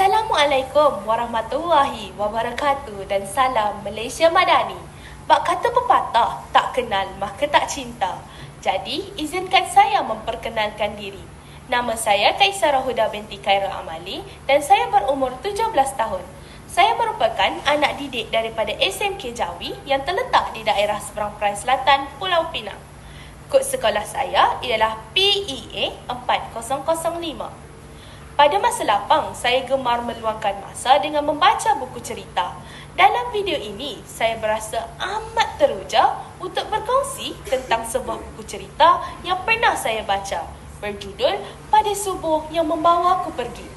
Assalamualaikum warahmatullahi wabarakatuh dan salam Malaysia Madani. Bak kata pepatah, tak kenal maka tak cinta. Jadi, izinkan saya memperkenalkan diri. Nama saya Kaisara Huda binti Khairul Amali dan saya berumur 17 tahun. Saya merupakan anak didik daripada SMK Jawi yang terletak di daerah Seberang Perai Selatan, Pulau Pinang. Kod sekolah saya ialah PEA 4005. Pada masa lapang, saya gemar meluangkan masa dengan membaca buku cerita. Dalam video ini, saya berasa amat teruja untuk berkongsi tentang sebuah buku cerita yang pernah saya baca berjudul Pada Subuh Yang Membawa Aku Pergi.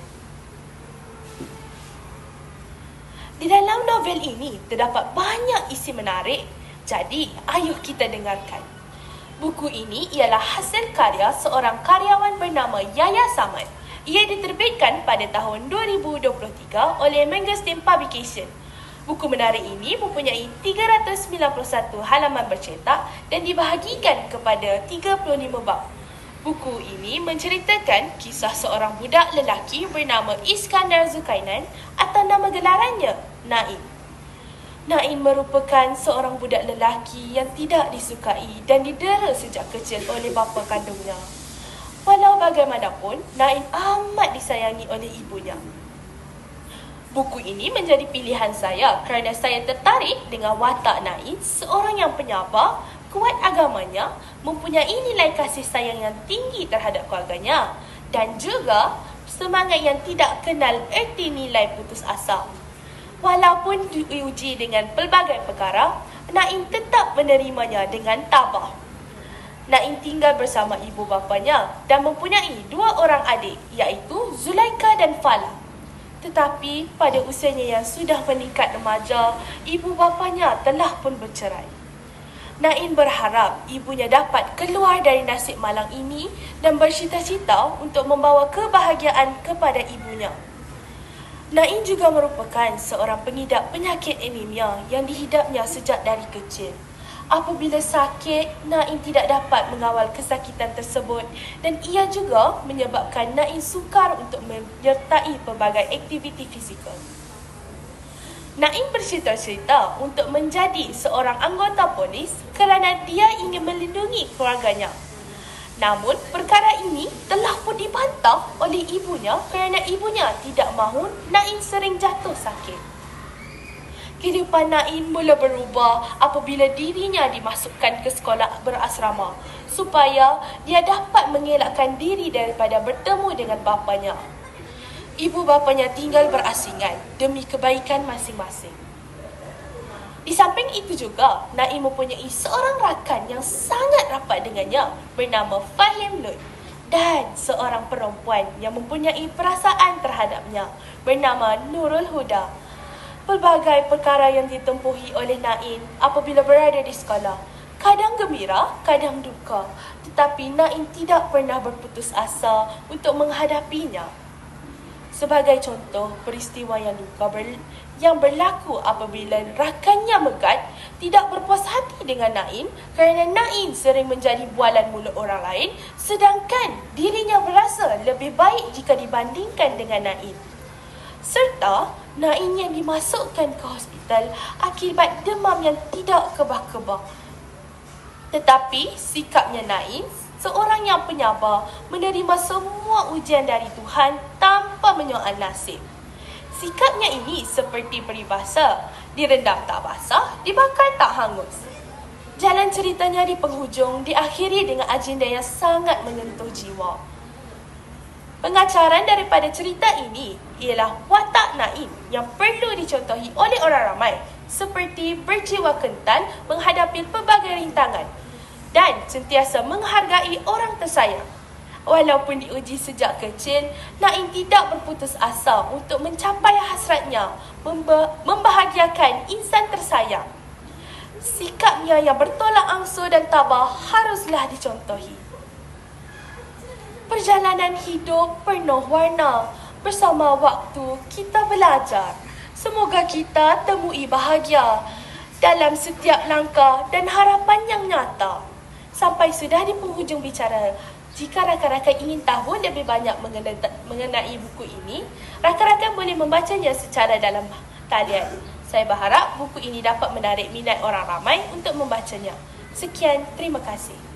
Di dalam novel ini terdapat banyak isi menarik, jadi ayuh kita dengarkan. Buku ini ialah hasil karya seorang karyawan bernama Yaya Samad ia diterbitkan pada tahun 2023 oleh Mangastin Publication. Buku menarik ini mempunyai 391 halaman bercetak dan dibahagikan kepada 35 bab. Buku ini menceritakan kisah seorang budak lelaki bernama Iskandar Zulkainan atau nama gelarannya Naim. Naim merupakan seorang budak lelaki yang tidak disukai dan didera sejak kecil oleh bapa kandungnya. Walau bagaimanapun, Naim amat disayangi oleh ibunya. Buku ini menjadi pilihan saya kerana saya tertarik dengan watak Naim, seorang yang penyabar, kuat agamanya, mempunyai nilai kasih sayang yang tinggi terhadap keluarganya dan juga semangat yang tidak kenal erti nilai putus asa. Walaupun diuji dengan pelbagai perkara, Naim tetap menerimanya dengan tabah. Naim tinggal bersama ibu bapanya dan mempunyai dua orang adik iaitu Zulaika dan Fala. Tetapi pada usianya yang sudah meningkat remaja, ibu bapanya telah pun bercerai. Naim berharap ibunya dapat keluar dari nasib malang ini dan bercita-cita untuk membawa kebahagiaan kepada ibunya. Naim juga merupakan seorang pengidap penyakit anemia yang dihidapnya sejak dari kecil. Apabila sakit, Naim tidak dapat mengawal kesakitan tersebut dan ia juga menyebabkan Naim sukar untuk menyertai pelbagai aktiviti fizikal. Naim bercerita-cerita untuk menjadi seorang anggota polis kerana dia ingin melindungi keluarganya. Namun, perkara ini telah pun dibantah oleh ibunya kerana ibunya tidak mahu Naim sering jatuh sakit kehidupan Naim mula berubah apabila dirinya dimasukkan ke sekolah berasrama supaya dia dapat mengelakkan diri daripada bertemu dengan bapanya. Ibu bapanya tinggal berasingan demi kebaikan masing-masing. Di samping itu juga, Naim mempunyai seorang rakan yang sangat rapat dengannya bernama Fahim Lut dan seorang perempuan yang mempunyai perasaan terhadapnya bernama Nurul Huda pelbagai perkara yang ditempuhi oleh Naim apabila berada di sekolah. Kadang gembira, kadang duka. Tetapi Naim tidak pernah berputus asa untuk menghadapinya. Sebagai contoh, peristiwa yang duka ber- yang berlaku apabila rakannya Megat tidak berpuas hati dengan Naim kerana Naim sering menjadi bualan mulut orang lain sedangkan dirinya berasa lebih baik jika dibandingkan dengan Naim. Serta Naim yang dimasukkan ke hospital akibat demam yang tidak kebah-kebah. Tetapi sikapnya Naim, seorang yang penyabar, menerima semua ujian dari Tuhan tanpa menyoal nasib. Sikapnya ini seperti peribahasa, direndam tak basah, dibakar tak hangus. Jalan ceritanya di penghujung diakhiri dengan agenda yang sangat menyentuh jiwa. Pengacaran daripada cerita ini ialah watak Naim yang perlu dicontohi oleh orang ramai seperti berjiwa kental menghadapi pelbagai rintangan dan sentiasa menghargai orang tersayang. Walaupun diuji sejak kecil, Naim tidak berputus asa untuk mencapai hasratnya membahagiakan insan tersayang. Sikapnya yang bertolak angsa dan tabah haruslah dicontohi. Perjalanan hidup penuh warna. Bersama waktu kita belajar. Semoga kita temui bahagia dalam setiap langkah dan harapan yang nyata. Sampai sudah di penghujung bicara Jika rakan-rakan ingin tahu lebih banyak mengenai, buku ini, rakan-rakan boleh membacanya secara dalam talian. Saya berharap buku ini dapat menarik minat orang ramai untuk membacanya. Sekian, terima kasih.